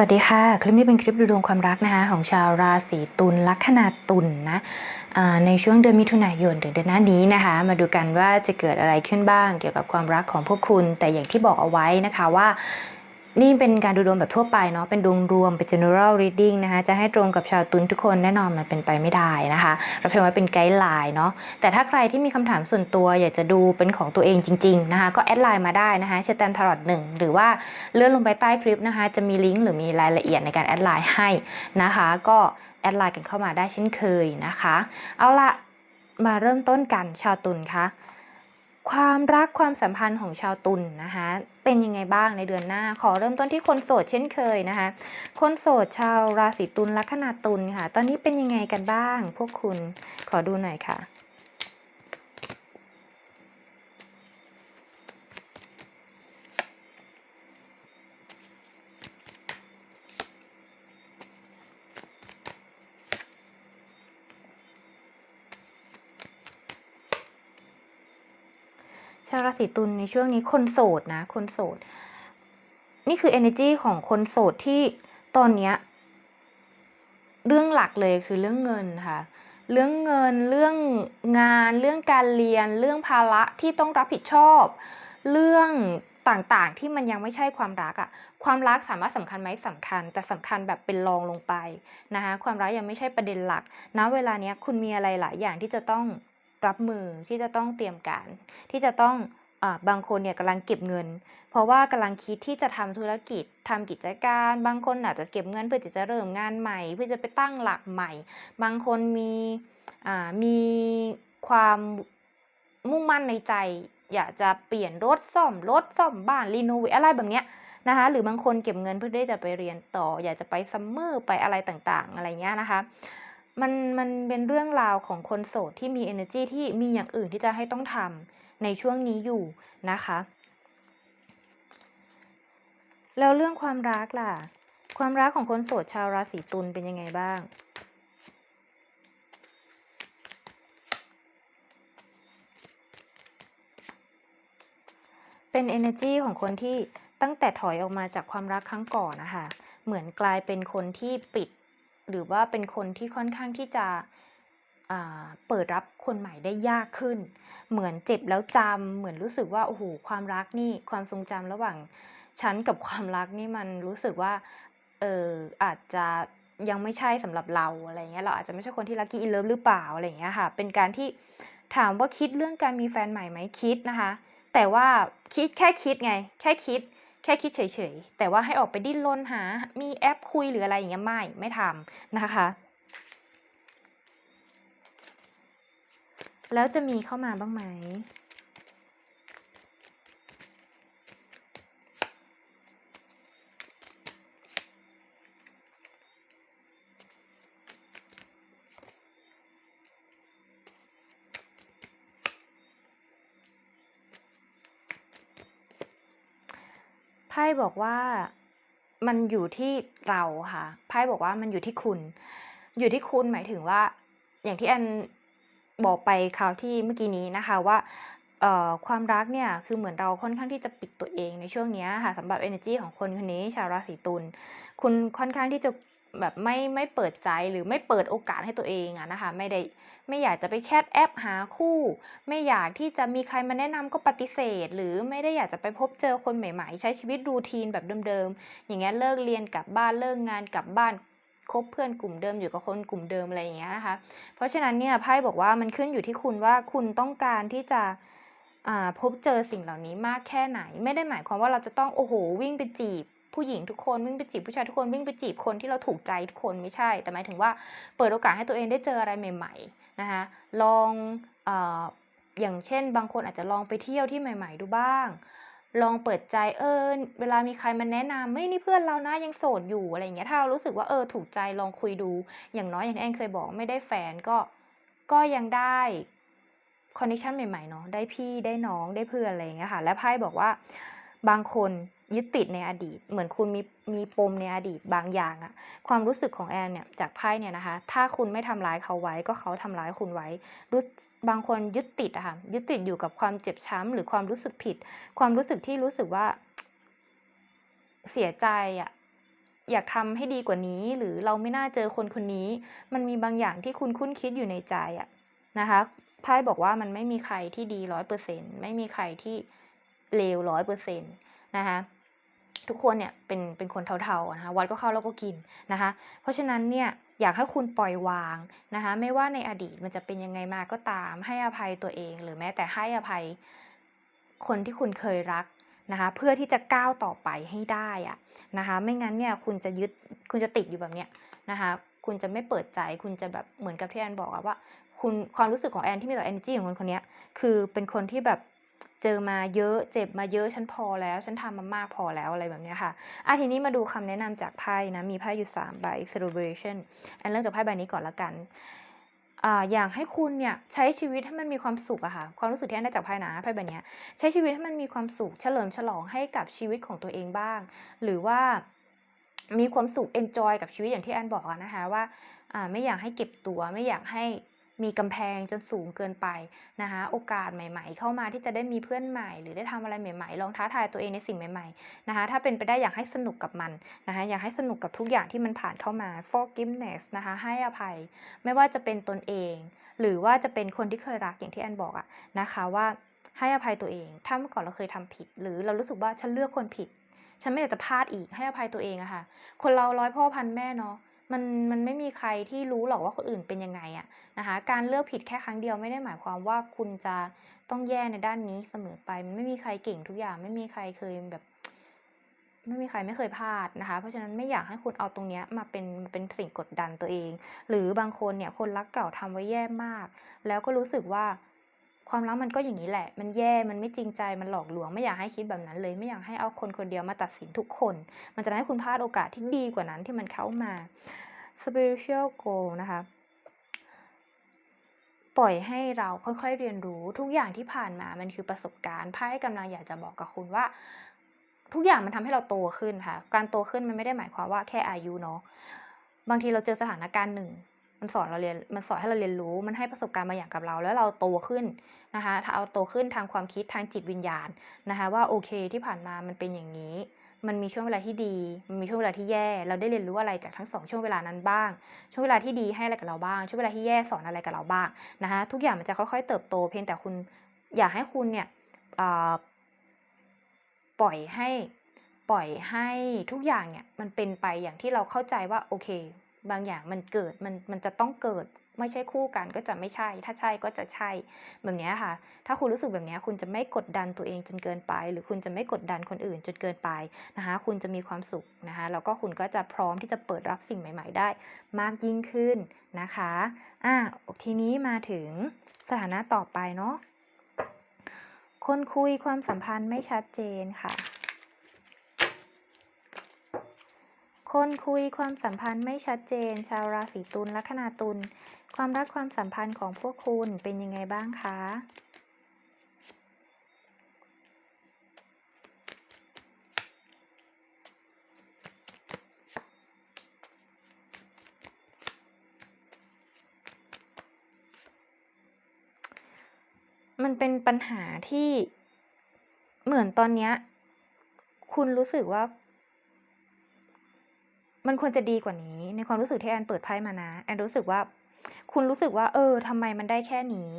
วัสดีค่ะ คลิปนี้เป็นคลิปดูดวงความรักนะคะ ของชาวราศีตุลลัคนาตุลนะในช่วงเดือนมิถุนายนถึงเดือนหน้านี้นะคะ มาดูกันว่าจะเกิดอะไรขึ้นบ้างเกี่ยวกับความรักของพวกคุณ แต่อย่างที่บอกเอาไว้นะคะว่า นี่เป็นการดูดวงแบบทั่วไปเนาะเป็นดวงรวมเป็น general reading นะคะจะให้ตรงกับชาวตุลทุกคนแน่นอนมันเป็นไปไม่ได้นะคะรับชมไว้เป็นไกด์ไลน์เนาะแต่ถ้าใครที่มีคำถามส่วนตัวอยากจะดูเป็นของตัวเองจริง ๆ นะคะ ก็แอดไลน์มาได้นะคะเชตแตมทารอตหนึ่งหรือว่าเลื่อนลงไปใต้คลิปนะคะ จะมีลิงก์หรือมีรายละเอียดในการแอดไลน์ให้นะคะ ก็แอดไลน์กันเข้ามาได้เช่นเคยนะคะ เอาละมาเริ่มต้นกันชาวตุลคะความรักความสัมพันธ์ของชาวตุลนะคะ เป็นยังไงบ้างในเดือนหน้า ขอเริ่มต้นที่คนโสดเช่นเคยนะคะ คนโสดชาวราศีตุลลัคนาตุลค่ะ ตอนนี้เป็นยังไงกันบ้าง พวกคุณขอดูหน่อยค่ะ ศีตุลในช่วงนี้คนโสดนะ คนโสด นี่คือ energy ของคนโสดที่ตอนเนี้ยเรื่องหลักเลยคือเรื่องเงินค่ะ เรื่องเงินเรื่องงาน เรื่องการเรียน เรื่องภาระที่ต้องรับผิดชอบ เรื่องต่างๆที่มันยังไม่ใช่ความรักอะความรักสามารถสำคัญไหมสำคัญ แต่สำคัญแบบเป็นรองลงไปนะคะความรักยังไม่ใช่ประเด็นหลักณเวลาเนี้ยคุณมีอะไรหลายอย่างที่จะต้องรับมือที่จะต้องเตรียมการ ที่จะต้อง บางคนเนี่ยกำลังเก็บเงิน เพราะว่ากำลังคิดที่จะทำธุรกิจทำกิจการ บางคนอาจจะเก็บเงินเพื่อที่จะเริ่มงานใหม่ เพื่อจะไปตั้งหลักใหม่ บางคนมีอ่ามีความมุ่งมั่นในใจ อยากจะเปลี่ยนรถซ่อมรถซ่อมบ้านรีโนเวทอะไรแบบเนี้ยนะคะหรือบางคนเก็บเงินเพื่อที่จะไปเรียนต่อ อยากจะไปซัมเมอร์ไปอะไรต่างๆ อะไรเงี้ยนะคะมันมันเป็นเรื่องราวของคนโสดที่มี energy ที่มีอย่างอื่นที่จะให้ต้องทำ ในช่วงนี้อยู่นะคะ แล้วเรื่องความรักล่ะ ความรักของคนโสดชาวราศีตุลเป็นยังไงบ้างเป็น energy ของคนที่ตั้งแต่ถอยออกมาจากความรักครั้งก่อนนะคะ เหมือนกลายเป็นคนที่ปิด หรือว่าเป็นคนที่ค่อนข้างที่จะ เปิดรับคนใหม่ได้ยากขึ้น เหมือนเจ็บแล้วจำเหมือนรู้สึกว่าโอ้โหความรักนี่ความทรงจำระหว่างฉันกับความรักนี่มันรู้สึกว่าเอออาจจะยังไม่ใช่สำหรับเราอะไรเงี้ยเราอาจจะไม่ใช่คนที่ lucky in love หรือเปล่าอะไรเงี้ยค่ะ เป็นการที่ถามว่าคิดเรื่องการมีแฟนใหม่ไหมคิดนะคะ แต่ว่าคิดแค่คิดไง แค่คิด แค่คิดเฉยๆแต่ว่าให้ออกไปดิ้นรนหา มีแอปคุยหรืออะไรอย่างเงี้ยไม่ไม่ทำนะคะ แล้วจะมีเข้ามาบ้างไหม ไพ่บอกว่ามันอยู่ที่เราค่ะ ไพ่บอกว่ามันอยู่ที่คุณ อยู่ที่คุณหมายถึงว่า อย่างที่แอน บอกไปคราวที่เมื่อกี้นี้นะคะว่าความรักเนี่ยคือเหมือนเราค่อนข้างที่จะปิดตัวเองในช่วงนี้ค่ะสำหรับ energy ของคนคนนี้ชาวราศีตุลคุณค่อนข้างที่จะแบบไม่ไม่เปิดใจหรือไม่เปิดโอกาสให้ตัวเองอะนะคะไม่ได้ไม่อยากจะไปแชทแอปหาคู่ ไม่อยากที่จะมีใครมาแนะนำก็ปฏิเสธ หรือไม่ได้อยากจะไปพบเจอคนใหม่ๆ ใช้ชีวิตรูทีนแบบเดิมๆอย่างเงี้ยเลิกเรียนกลับบ้านเลิกงานกลับบ้าน คบเพื่อนกลุ่มเดิมอยู่กับคนกลุ่มเดิมอะไรอย่างเงี้ยนะคะเพราะฉะนั้นเนี่ยไพ่บอกว่ามันขึ้นอยู่ที่คุณว่าคุณต้องการที่จะพบเจอสิ่งเหล่านี้มากแค่ไหน ไม่ได้หมายความว่าเราจะต้องโอ้โหวิ่งไปจีบผู้หญิงทุกคนวิ่งไปจีบผู้ชายทุกคนวิ่งไปจีบคนที่เราถูกใจทุกคนไม่ใช่ แต่หมายถึงว่าเปิดโอกาสให้ตัวเองได้เจออะไรใหม่ๆนะคะลองออย่างเช่น บางคนอาจจะลองไปเที่ยวที่ใหม่ ๆ ดูบ้าง ลองเปิดใจเออเวลามีใครมาแนะนำไม่นี่เพื่อนเรานะยังโสดอยู่อะไรอย่างเงี้ยถ้าเรารู้สึกว่าเออถูกใจลองคุยดู อย่างน้อยอย่างที่แอนเคยบอกไม่ได้แฟนก็ก็ยังได้คอนดิชันใหม่ๆเนาะได้พี่ได้น้องได้เพื่อนอะไรอย่างเงี้ยค่ะ และไพ่บอกว่าบางคนยึดติดในอดีต เหมือนคุณมีมีปมในอดีตบางอย่างอะความรู้สึกของแอนเนี่ยจากไพ่เนี่ยนะคะ ถ้าคุณไม่ทำร้ายเขาไว้ก็เขาทำร้ายคุณไว้รู้ บางคนยึดติดอะค่ะยึดติดอยู่กับความเจ็บช้ำหรือความรู้สึกผิด ความรู้สึกที่รู้สึกว่า เสียใจอะอยากทำให้ดีกว่านี้ หรือเราไม่น่าเจอคนคนนี้ มันมีบางอย่างที่คุณคุ้นคิดอยู่ในใจอะนะคะไพ่บอกว่ามันไม่มีใครที่ดีร้อยเปอร์เซ็นไม่มีใครที่เลวร้อยเปอร์เซ็นต์นะคะทุกคนเนี่ยเป็นเป็นคนเท่าๆนะคะวัดก็เข้าแล้วก็กินนะคะ เพราะฉะนั้นเนี่ย อยากให้คุณปล่อยวางนะคะไม่ว่าในอดีตมันจะเป็นยังไงมาก็ตาม ให้อภัยตัวเอง หรือแม้แต่ให้อภัยคนที่คุณเคยรักนะคะเพื่อที่จะก้าวต่อไปให้ได้อะนะคะไม่งั้นเนี่ยคุณจะยึดคุณจะติดอยู่แบบเนี้ยนะคะคุณจะไม่เปิดใจคุณจะแบบเหมือนกับที่แอนบอกอะว่า คุณความรู้สึกของแอนที่มีต่อ energy ของคนคนนี้คือเป็นคนที่แบบ เจอมาเยอะเจ็บมาเยอะฉันพอแล้ว ฉันทำมามากพอแล้วอะไรแบบนี้ค่ะอะทีนี้มาดูคำแนะนำจากไพ่นะ มีไพ่อยู่3ใบ celebration แอนเริ่มจากไพ่ใบนี้ก่อนละกันอ่าอยากให้คุณเนี่ยใช้ชีวิตให้มันมีความสุขอะค่ะความรู้สึกที่แอนได้จากไพ่นะไพ่ใบเนี้ยใช้ชีวิตให้มันมีความสุข เฉลิมฉลองให้กับชีวิตของตัวเองบ้าง หรือว่ามีความสุข enjoy กับชีวิตอย่างที่แอนบอกนะคะว่าอ่าไม่อยากให้เก็บตัวไม่อยากให้ มีกำแพงจนสูงเกินไปนะคะโอกาสใหม่ ๆ เข้ามาที่จะได้มีเพื่อนใหม่ หรือได้ทำอะไรใหม่ๆ ลองท้าทายตัวเองในสิ่งใหม่ๆนะคะถ้าเป็นไปได้อยากให้สนุกกับมันนะคะอยากให้สนุกกับทุกอย่างที่มันผ่านเข้ามา forgiveness นะคะให้อภัย ไม่ว่าจะเป็นตนเอง หรือว่าจะเป็นคนที่เคยรักอย่างที่แอนบอกอะนะคะว่าให้อภัยตัวเอง ถ้าเมื่อก่อนเราเคยทำผิด หรือเรารู้สึกว่าฉันเลือกคนผิด ฉันไม่อยากจะพลาดอีก ให้อภัยตัวเองอะค่ะ คนเราร้อยพ่อพันแม่เนาะ มันมันไม่มีใครที่รู้หรอกว่าคนอื่นเป็นยังไงอะนะคะ การเลือกผิดแค่ครั้งเดียวไม่ได้หมายความว่าคุณจะต้องแย่ในด้านนี้เสมอไป มันไม่มีใครเก่งทุกอย่าง ไม่มีใครเคยแบบ ไม่มีใครไม่เคยพลาดนะคะ เพราะฉะนั้นไม่อยากให้คุณเอาตรงเนี้ยมาเป็นเป็นสิ่งกดดันตัวเอง หรือบางคนเนี่ยคนรักเก่าทำไว้แย่มาก แล้วก็รู้สึกว่า ความรักมันก็อย่างนี้แหละ มันแย่ มันไม่จริงใจ มันหลอกลวง ไม่อยากให้คิดแบบนั้นเลย ไม่อยากให้เอาคนคนเดียวมาตัดสินทุกคน มันจะทำให้คุณพลาดโอกาสที่ดีกว่านั้นที่มันเข้ามา spiritual goal นะคะ ปล่อยให้เราค่อยๆเรียนรู้ทุกอย่างที่ผ่านมา มันคือประสบการณ์ไพ่กำลังอยากจะบอกกับคุณว่า ทุกอย่างมันทำให้เราโตขึ้นค่ะ การโตขึ้นมันไม่ได้หมายความว่าแค่อายุเนาะ บางทีเราเจอสถานการณ์หนึ่ง มันสอนเราเรียนมันสอนให้เราเรียนรู้ มันให้ประสบการณ์บางอย่างกับเรา แล้วเราโตขึ้นนะคะถ้าเอาโตขึ้นทางความคิดทางจิตวิญญาณนะคะว่าโอเคที่ผ่านมามันเป็นอย่างนี้ มันมีช่วงเวลาที่ดี มันมีช่วงเวลาที่แย่ เราได้เรียนรู้อะไรจากทั้งสองช่วงเวลานั้นบ้าง ช่วงเวลาที่ดีให้อะไรกับเราบ้าง ช่วงเวลาที่แย่สอนอะไรกับเราบ้างนะคะทุกอย่างมันจะค่อยๆเติบโต เพียงแต่คุณอยากให้คุณเนี่ยปล่อยให้ปล่อยให้ทุกอย่างเนี่ยมันเป็นไปอย่างที่เราเข้าใจว่าโอเค บางอย่างมันเกิดมันมันจะต้องเกิดไม่ใช่คู่กันก็จะไม่ใช่ ถ้าใช่ก็จะใช่แบบนี้ค่ะ ถ้าคุณรู้สึกแบบนี้คุณจะไม่กดดันตัวเองจนเกินไป หรือคุณจะไม่กดดันคนอื่นจนเกินไปนะคะ คุณจะมีความสุขนะคะแล้วก็คุณก็จะพร้อมที่จะเปิดรับสิ่งใหม่ ๆ ได้ มากยิ่งขึ้นนะคะอ่าทีนี้มาถึงสถานะต่อไปเนาะคนคุยความสัมพันธ์ไม่ชัดเจนค่ะ คนคุยความสัมพันธ์ไม่ชัดเจน ชาวราศีตุลลัคนาตุลความรักความสัมพันธ์ของพวกคุณเป็นยังไงบ้างคะมันเป็นปัญหาที่เหมือนตอนเนี้ย คุณรู้สึกว่า มันควรจะดีกว่านี้ ในความรู้สึกที่แอนเปิดไพ่มานะแอนรู้สึกว่า คุณรู้สึกว่า เออทำไมมันได้แค่นี้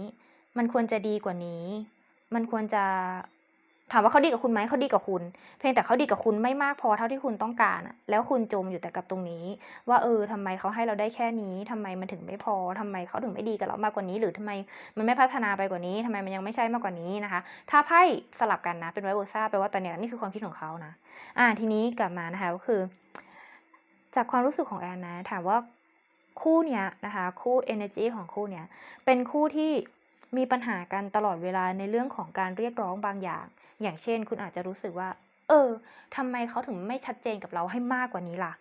มันควรจะดีกว่านี้ มันควรจะถามว่าเขาดีกับคุณไหมเขาดีกับคุณ เพียงแต่เขาดีกับคุณไม่มากพอเท่าที่คุณต้องการอะแล้วคุณจมอยู่แต่กับตรงนี้ ว่าเออทำไมเขาให้เราได้แค่นี้ทำไมมันถึงไม่พอทำไมเขาถึงไม่ดีกับเรามากกว่านี้ หรือทำไมมันไม่พัฒนาไปกว่านี้ทำไมมันยังไม่ใช่มากกว่านี้นะคะ ถ้าไพ่สลับกันนะเป็น vice versa แปลว่าตอนนี้นี่คือความคิดของเขานะ อ่าทีนี้กลับมานะคะก็คือ จากความรู้สึกของแอนนะ ถามว่าคู่เนี้ยนะคะ คู่เอเนอร์จีของคู่เนี้ยเป็นคู่ที่มีปัญหากันตลอดเวลาในเรื่องของการเรียกร้องบางอย่าง อย่างเช่น คุณอาจจะรู้สึกว่า เออทำไมเขาถึงไม่ชัดเจนกับเราให้มากกว่านี้ล่ะ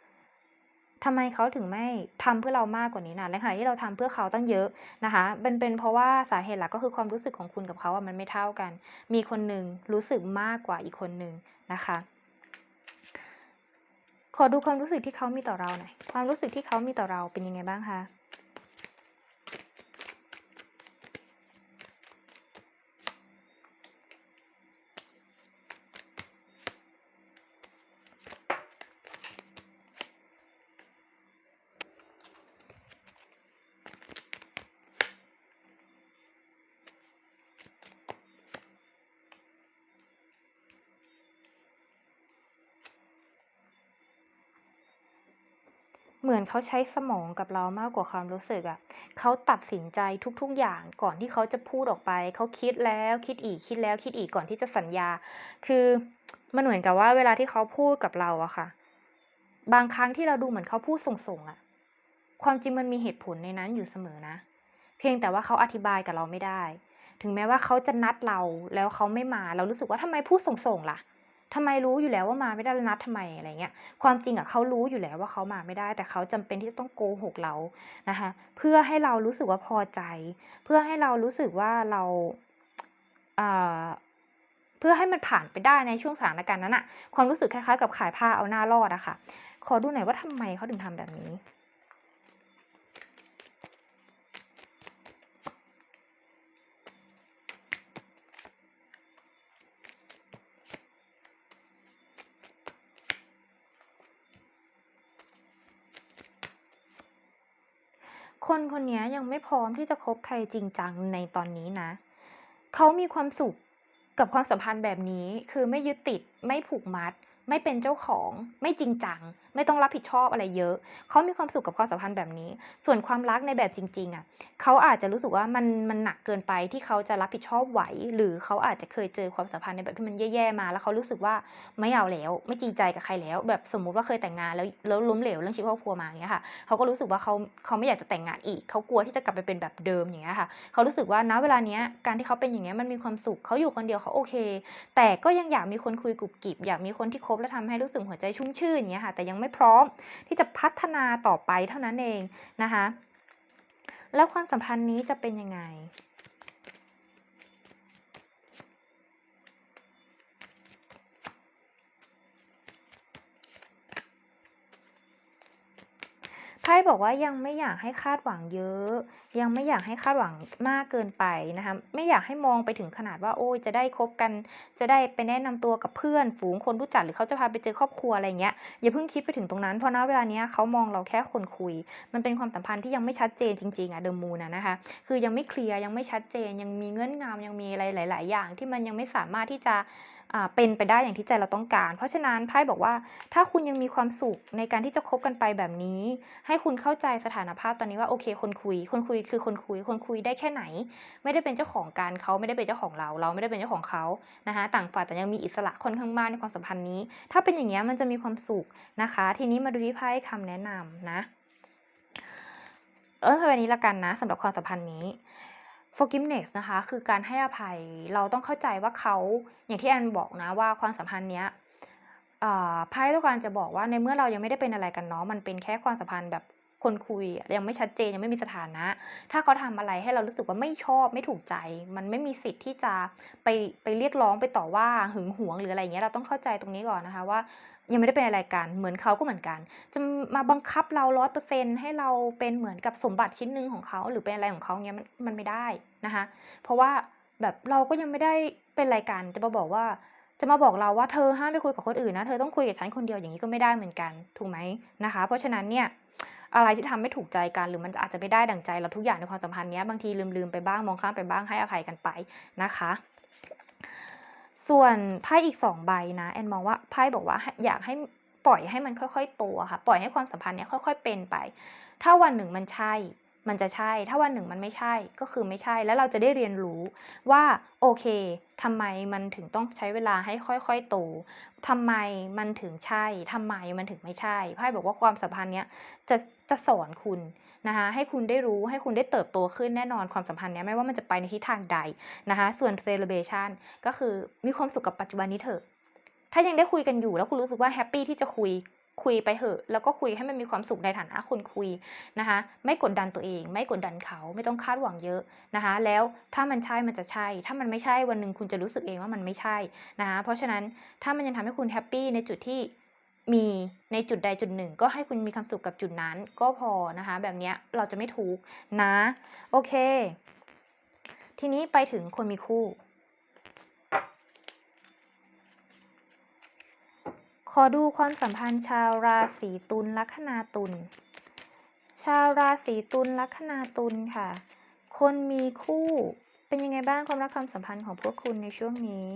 ทำไมเขาถึงไม่ทำเพื่อเรามากกว่านี้น่ะในขณะที่เราทำเพื่อเขาตั้งเยอะนะคะเป็นเป็นเพราะว่าสาเหตุหลักก็คือความรู้สึกของคุณกับเขาอะมันไม่เท่ากัน มีคนหนึ่งรู้สึกมากกว่าอีกคนหนึ่งนะคะ ขอดูความรู้สึกที่เขามีต่อเราหน่อย ความรู้สึกที่เขามีต่อเราเป็นยังไงบ้างคะ? เขาใช้สมองกับเรามากกว่าความรู้สึกอะเขาตัดสินใจทุกๆอย่างก่อนที่เขาจะพูดออกไป เขาคิดแล้วคิดอีกคิดแล้วคิดอีกก่อนที่จะสัญญา คือมันเหมือนกับว่าเวลาที่เขาพูดกับเราอะค่ะ บางครั้งที่เราดูเหมือนเขาพูดส่งๆอะความจริงมันมีเหตุผลในนั้นอยู่เสมอนะ เพียงแต่ว่าเขาอธิบายกับเราไม่ได้ ถึงแม้ว่าเขาจะนัดเราแล้วเขาไม่มา เรารู้สึกว่าทำไมพูดส่งๆล่ะ ทำไมรู้อยู่แล้วว่ามาไม่ได้แล้วนัดทำไมอะไรเงี้ย ความจริงอะเขารู้อยู่แล้วว่าเขามาไม่ได้ แต่เขาจำเป็นที่จะต้องโกหกเรานะคะ เพื่อให้เรารู้สึกว่าพอใจ เพื่อให้เรารู้สึกว่าเราอ่าเพื่อให้มันผ่านไปได้ในช่วงสถานการณ์นั้นน่ะความรู้สึกคล้ายๆ กับขายผ้าเอาหน้ารอดอะค่ะ ขอดูหน่อยว่าทำไมเขาถึงทำแบบนี้ คนคนนี้ยังไม่พร้อมที่จะคบใครจริงจังในตอนนี้นะ เขามีความสุขกับความสัมพันธ์แบบนี้ คือไม่ยึดติดไม่ผูกมัด ไม่เป็นเจ้าของ ไม่จริงจัง ไม่ต้องรับผิดชอบอะไรเยอะ เขามีความสุขกับความสัมพันธ์แบบนี้ ส่วนความรักในแบบจริง ๆอะเขาอาจจะรู้สึกว่ามันมันหนักเกินไปที่เขาจะรับผิดชอบไหว หรือเขาอาจจะเคยเจอความสัมพันธ์ในแบบที่มันแย่ๆมาแล้วเขารู้สึกว่าไม่เอาแล้ว ไม่จริงใจกับใครแล้ว แบบสมมุติว่าเคยแต่งงานแล้วแล้วล้มเหลวเรื่องชีวิตครอบครัวมาอย่างเงี้ยค่ะเขาก็รู้สึกว่าเขาเขาไม่อยากจะแต่งงานอีก เขากลัวที่จะกลับไปเป็นแบบเดิมอย่างเงี้ยค่ะเขารู้สึกว่าณเวลาเนี้ยการที่เขาเป็นอย่างเงี้ยมันมีความสุขเขาอยู่คนเดียวเขาโอเค แต่ก็ยังอยากมีคนคุยกรุบกิบอยากมีคนที่คบและทำให้รู้สึกหัวใจชุ่มชื่นอย่างเงี้ยค่ะ แต่ยังไม่พร้อมที่จะพัฒนาต่อไปเท่านั้นเองนะคะ แล้วความสัมพันธ์นี้จะเป็นยังไง? ไพ่บอกว่ายังไม่อยากให้คาดหวังเยอะ ยังไม่อยากให้คาดหวังมากเกินไปนะคะไม่อยากให้มองไปถึงขนาดว่าโอ๊ยจะได้คบกัน จะได้ไปแนะนำตัวกับเพื่อนฝูงคนรู้จักหรือเขาจะพาไปเจอครอบครัวอะไรเงี้ยอย่าเพิ่งคิดไปถึงตรงนั้นเพราะณเวลานี้เขามองเราแค่คนคุย มันเป็นความสัมพันธ์ที่ยังไม่ชัดเจนจริงๆอะ The Moon อะนะคะคือยังไม่เคลียร์ยังไม่ชัดเจนยังมีเงื่อนงำยังมีอะไรหลาย ๆ อย่างที่มันยังไม่สามารถที่จะ เป็นไปได้อย่างที่ใจเราต้องการ เพราะฉะนั้นไพ่บอกว่าถ้าคุณยังมีความสุขในการที่จะคบกันไปแบบนี้ ให้คุณเข้าใจสถานภาพตอนนี้ว่าโอเค คนคุย คนคุยคือคนคุย คนคุยได้แค่ไหน ไม่ได้เป็นเจ้าของกันเขาไม่ได้เป็นเจ้าของเรา เราไม่ได้เป็นเจ้าของเขานะคะต่างฝ่ายแต่ยังมีอิสระค่อนข้างมากในความสัมพันธ์นี้ ถ้าเป็นอย่างเงี้ยมันจะมีความสุขนะคะ ทีนี้มาดูที่ไพ่คำแนะนำนะเริ่มที่นี้ล้วกันนะสำหรับความสัมพันธ์นี้ forgiveness นะคะคือการให้อภัยเราต้องเข้าใจว่าเขาอย่างที่แอนบอกนะว่าความสัมพันธ์เนี้ยอ่าไพ่ต้องการจะบอกว่าในเมื่อเรายังไม่ได้เป็นอะไรกันเนาะมันเป็นแค่ความสัมพันธ์แบบ คนคุยยังไม่ชัดเจนยังไม่มีสถานะ ถ้าเขาทำอะไรให้เรารู้สึกว่าไม่ชอบไม่ถูกใจ มันไม่มีสิทธิ์ที่จะไปไปเรียกร้องไปต่อว่าหึงหวงหรืออะไรอย่างเงี้ยเราต้องเข้าใจตรงนี้ก่อนนะคะว่ายังไม่ได้เป็นอะไรกันเหมือนเขาก็เหมือนกัน จะมาบังคับเรา100%ให้เราเป็นเหมือนกับสมบัติชิ้นหนึ่งของเขาหรือเป็นอะไรของเขาเงี้ยมันมันไม่ได้นะคะ เพราะว่าแบบเราก็ยังไม่ได้เป็นอะไรกันจะมาบอกว่าจะมาบอกเราว่า"เธอห้ามไปคุยกับคนอื่นนะ เธอต้องคุยกับฉันคนเดียว"อย่างงี้ก็ไม่ได้เหมือนกัน ถูกไหม?นะคะ เพราะฉะนั้นเนี่ย อะไรที่ทำไม่ถูกใจกันหรือมันอาจจะไม่ได้ดั่งใจเราทุกอย่างในความสัมพันธ์นี้บางทีลืมๆไปบ้างมองข้ามไปบ้างให้อภัยกันไปนะคะ ส่วนไพ่อีก2ใบนะแอนมองว่าไพ่บอกว่าอยากให้ปล่อยให้มันค่อยๆโตอะค่ะ ปล่อยให้ความสัมพันธ์เนี้ยค่อย ๆ เป็นไป ถ้าวันหนึ่งมันใช่ มันจะใช่ ถ้าวันหนึ่งมันไม่ใช่ก็คือไม่ใช่ แล้วเราจะได้เรียนรู้ว่าโอเคทำไมมันถึงต้องใช้เวลาให้ค่อยๆโตทำไมมันถึงใช่ทำไมมันถึงไม่ใช่ไพ่บอกว่าความสัมพันธ์เนี้ยจะจะสอนคุณนะคะให้คุณได้รู้ให้คุณได้เติบโตขึ้นแน่นอนความสัมพันธ์เนี้ยไม่ว่ามันจะไปในทิศทางใดนะคะส่วน celebration ก็คือมีความสุขกับปัจจุบันนี้เถอะถ้ายังได้คุยกันอยู่แล้วคุณรู้สึกว่าแฮปปี้ที่จะคุย คุยไปเถอะแล้วก็คุยให้มันมีความสุขในฐานะคนคุยนะคะ ไม่กดดันตัวเอง ไม่กดดันเขาไม่ต้องคาดหวังเยอะนะคะ แล้วถ้ามันใช่มันจะใช่ ถ้ามันไม่ใช่วันหนึ่งคุณจะรู้สึกเองว่ามันไม่ใช่นะคะเพราะฉะนั้นถ้ามันยังทำให้คุณแฮปปี้ในจุดที่มีในจุดใดจุดหนึ่ง ก็ให้คุณมีความสุขกับจุดนั้น ก็พอนะคะ แบบนี้เราจะไม่ทุกข์นะ โอเค ทีนี้ไปถึงคนมีคู่ ขอดูความสัมพันธ์ชาวราศีตุลลัคนาตุล ชาวราศีตุลลัคนาตุลค่ะ คนมีคู่เป็นยังไงบ้างความรักความสัมพันธ์ของพวกคุณในช่วงนี้?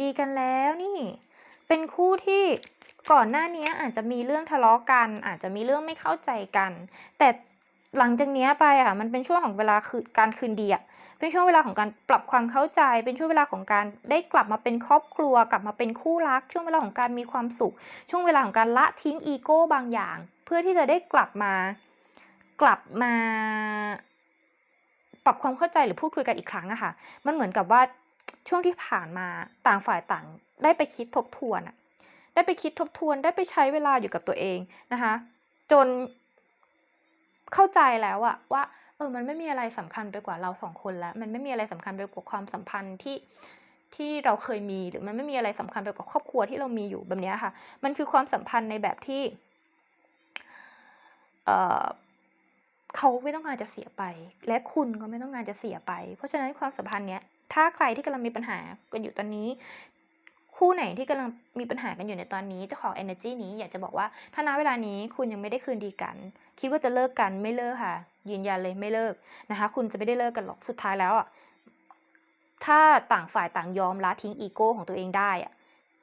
ดีกันแล้วนี่ เป็นคู่ที่ก่อนหน้านี้อาจจะมีเรื่องทะเลาะกัน อาจจะมีเรื่องไม่เข้าใจกัน แต่ หลังจากเนี้ยไปอะมันเป็นช่วงของเวลาคือการคืนดีอะเป็นช่วงเวลาของการปรับความเข้าใจ เป็นช่วงเวลาของการได้กลับมาเป็นครอบครัว กลับมาเป็นคู่รัก ช่วงเวลาของการมีความสุข ช่วงเวลาของการละทิ้งอีโก้บางอย่าง เพื่อที่จะได้กลับมา กลับมา ปรับความเข้าใจหรือพูดคุยกันอีกครั้งอะค่ะ มันเหมือนกับว่าช่วงที่ผ่านมาต่างฝ่ายต่างได้ไปคิดทบทวนอะได้ไปคิดทบทวนได้ไปใช้เวลาอยู่กับตัวเองนะคะ จน เข้าใจแล้วอะว่าเออมันไม่มีอะไรสำคัญไปกว่าเรา2คนแล้ว มันไม่มีอะไรสำคัญไปกว่าความสัมพันธ์ที่ที่เราเคยมีหรือมันไม่มีอะไรสำคัญไปกว่าครอบครัวที่เรามีอยู่แบบนี้ค่ะ มันคือความสัมพันธ์ในแบบที่เออเขาไม่ต้องการจะเสียไป และคุณก็ไม่ต้องการจะเสียไป เพราะฉะนั้นความสัมพันธ์เนี้ยถ้าใครที่กำลังมีปัญหากันอยู่ตอนนี้ คู่ไหนที่กำลังมีปัญหากันอยู่ในตอนนี้เจ้าของเอเนอร์จีนี้อยากจะบอกว่าถ้าณเวลานี้คุณยังไม่ได้คืนดีกัน คิดว่าจะเลิกกันไม่เลิกค่ะ ยืนยันเลยไม่เลิกนะคะ คุณจะไม่ได้เลิกกันหรอกสุดท้ายแล้วอะถ้าต่างฝ่ายต่างยอมละทิ้งอีโก้ของตัวเองได้อะ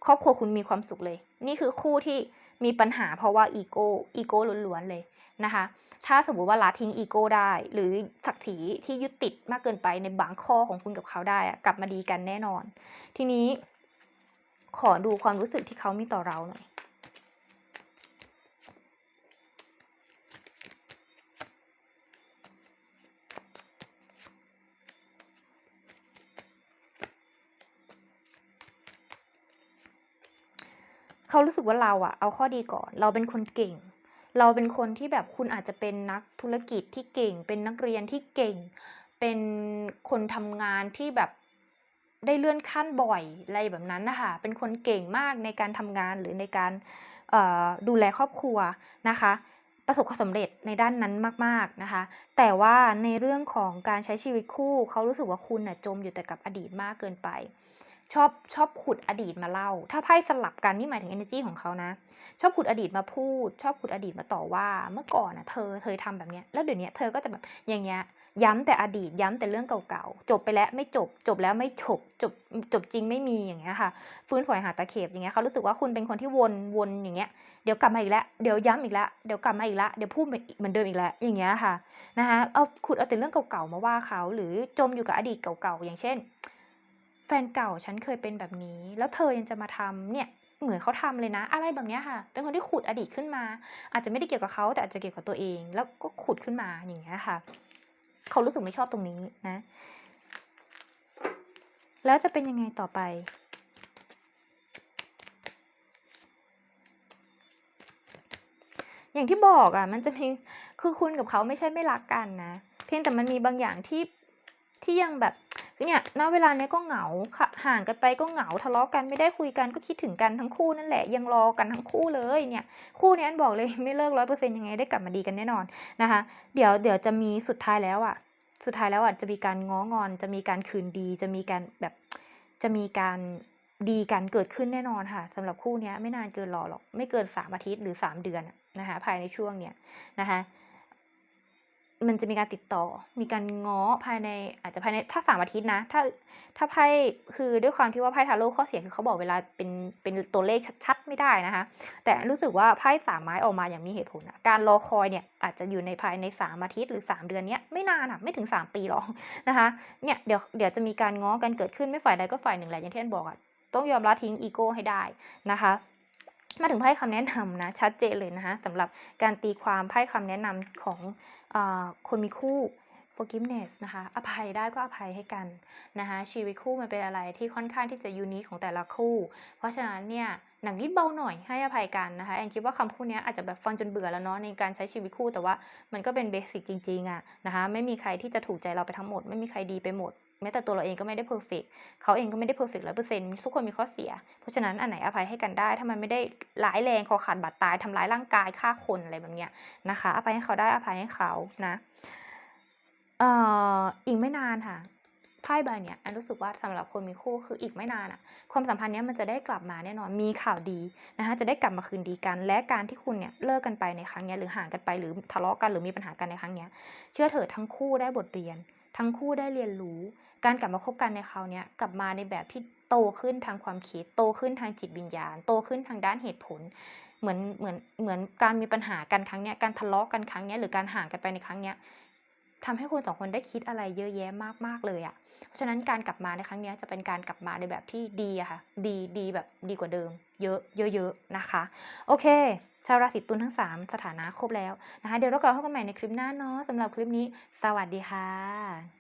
ครอบครัวคุณมีความสุขเลย นี่คือคู่ที่มีปัญหาเพราะว่าอีโก้อีโก้ล้วนๆเลยนะคะ ถ้าสมมุติว่าละทิ้งอีโก้ได้ หรือศักดิ์ศรีที่ยึดติดมากเกินไปในบางข้อของคุณกับเขาได้อะกลับมาดีกันแน่นอน ทีนี้ ขอดูความรู้สึกที่เขามีต่อเราหน่อย เขารู้สึกว่าเราอะเอาข้อดีก่อน เราเป็นคนเก่ง เราเป็นคนที่แบบคุณอาจจะเป็นนักธุรกิจที่เก่ง เป็นนักเรียนที่เก่ง เป็นคนทำงานที่แบบได้เลื่อนขั้นบ่อยอะไรแบบนั้นนะคะเป็นคนเก่งมากในการทำงานหรือในการดูแลครอบครัวนะคะ ประสบความสำเร็จในด้านนั้นมาก ๆนะคะ แต่ว่าในเรื่องของการใช้ชีวิตคู่เขารู้สึกว่าคุณน่ะจมอยู่แต่กับอดีตมากเกินไป ชอบชอบขุดอดีตมาเล่า ถ้าไพ่สลับกันนี่หมายถึงเอเนอร์จีของเขานะ ชอบขุดอดีตมาพูด ชอบขุดอดีตมาต่อว่า เมื่อก่อนน่ะเธอเคยทำแบบเนี้ยแล้วเดี๋ยวนี้เธอก็จะแบบอย่างเงี้ยย้ำแต่อดีตย้ำแต่เรื่องเก่าๆจบไปแล้วไม่จบ จบแล้วไม่จบจบจบจริงไม่มีอย่างเงี้ยค่ะ ฟื้นฝอยหาตะเข็บอย่างเงี้ยเขารู้สึกว่าคุณเป็นคนที่วนวนอย่างเงี้ยเดี๋ยวกลับมาอีกแล้วเดี๋ยวย้ำอีกแล้วเดี๋ยวกลับมาอีกแล้วเดี๋ยวพูดมือนเหมือนเดิมอีกแล้วอย่างเงี้ยค่ะนะคะเอาขุดเอาแต่เรื่องเก่าๆมาว่าเขาหรือจมอยู่กับอดีตเก่าๆอย่างเช่น แฟนเก่าฉันเคยเป็นแบบนี้ แล้วเธอยังจะมาทำเนี่ยเหมือนเขาทำเลยนะ อะไรแบบเนี้ยค่ะ เป็นคนที่ขุดอดีตขึ้นมา อาจจะไม่ได้เกี่ยวกับเขาแต่อาจจะเกี่ยวกับตัวเอง แล้วก็ขุดขึ้นมาอย่างเงี้ยค่ะ เขารู้สึกไม่ชอบตรงนี้นะ แล้วจะเป็นยังไงต่อไป?อย่างที่บอกอะ มันจะมีคือคุณกับเขาไม่ใช่ไม่รักกันนะ เพียงแต่มันมีบางอย่างที่ที่ยังแบบ เนี่ยณเวลาเนี้ยก็เหงาห่างกันไปก็เหงาทะเลาะกันไม่ได้คุยกันก็คิดถึงกันทั้งคู่นั่นแหละยังรอกันทั้งคู่เลยเนี่ยคู่นี้ยบอกเลยไม่เลิก100%ยังไงได้กลับมาดีกันแน่นอนนะคะ เดี๋ยวเดี๋ยวจะมีสุดท้ายแล้วอะสุดท้ายแล้วอะจะมีการง้องอน จะมีการคืนดี จะมีการแบบจะมีการดีกันเกิดขึ้นแน่นอนค่ะสำหรับคู่นี้ไม่นานเกินรอหรอก ไม่เกิน3อาทิตย์หรือ3เดือนนะคะภายในช่วงเนี้ยนะคะ มันจะมีการติดต่อ มีการง้อภายในอาจจะภายในถ้า3อาทิตย์นะ ถ้าถ้าไพ่คือด้วยความที่ว่าไพ่ทาโรต์ข้อเสียคือเขาบอกเวลาเป็นเป็นตัวเลขชัดๆ ไม่ได้นะคะ แต่รู้สึกว่าไพ่3ไม้ออกมาอย่างมีเหตุผลอะการรอคอยเนี่ยอาจจะอยู่ในภายใน3อาทิตย์หรือ3เดือนเนี้ยไม่นานอะไม่ถึง3ปีหรอกนะคะเนี่ยเดี๋ยวเดี๋ยวจะมีการง้อกันเกิดขึ้นไม่ฝ่ายใดก็ฝ่ายหนึ่งแหละอย่างที่อันบอกอะต้องยอมละทิ้งอีโก้ให้ได้นะคะ มาถึงไพ่คำแนะนำนะชัดเจนเลยนะคะสำหรับการตีความไพ่คำแนะนำของอคนมีคู่ forgiveness นะคะอภัยได้ก็อภัยให้กันนะคะชีวิตคู่มันเป็นอะไรที่ค่อนข้างที่จะ unique ของแต่ละคู่ เพราะฉะนั้นเนี่ยหนักนิดเบาหน่อยให้อภัยกันนะคะแอนคิดว่าคำพูดนี้อาจจะแบบฟังจนเบื่อแล้วเนาะในการใช้ชีวิตคู่แต่ว่ามันก็เป็นเบสิกจริงๆอะนะคะไม่มีใครที่จะถูกใจเราไปทั้งหมด ไม่มีใครดีไปหมด แม้แต่ตัวเราเองก็ไม่ได้เพอร์เฟกต์เขาเองก็ไม่ได้เพอร์เฟกต์100%ทุกคนมีข้อเสีย เพราะฉะนั้นอันไหนอภัยให้กันได้ ถ้ามันไม่ได้ร้ายแรงคอขาดบาดตายทำร้ายร่างกายฆ่าคนอะไรแบบเนี้ยนะคะ อภัยให้เขาได้อภัยให้เขานะเอ่ออีกไม่นานค่ะไพ่ใบเนี้ยแอนรู้สึกว่าสำหรับคนมีคู่คืออีกไม่นานอะความสัมพันธ์เนี้ยมันจะได้กลับมาแน่นอนมีข่าวดีนะคะจะได้กลับมาคืนดีกัน และการที่คุณเนี่ยเลิกกันไปในครั้งเนี้ยหรือห่างกันไปหรือทะเลาะกันหรือมีปัญหากันในครั้งเนี้ยเชื่อเถอะทั้งคู่ได้บทเรียน ทั้งคู่ได้เรียนรู้ การกลับมาคบกันในคราวนี้กลับมาในแบบที่โตขึ้นทางความคิด โตขึ้นทางจิตวิญญาณ โตขึ้นทางด้านเหตุผล เหมือนเหมือนเหมือนการมีปัญหากันครั้งเนี้ยการทะเลาะกันครั้งเนี้ยหรือการห่างกันไปในครั้งเนี้ยทำให้คุณ2คนได้คิดอะไรเยอะแยะมากๆเลยอะเพราะฉะนั้นการกลับมาในครั้งเนี้ยจะเป็นการกลับมาในแบบที่ดีอะค่ะ ดีดีแบบดีกว่าเดิม เยอะเยอะๆนะคะ โอเค ชาวราศีตุลทั้ง 3 สถานะครบแล้วนะคะ เดี๋ยวเรากลับมาพบกันใหม่ในคลิปหน้าเนาะสำหรับคลิปนี้ สวัสดีค่ะ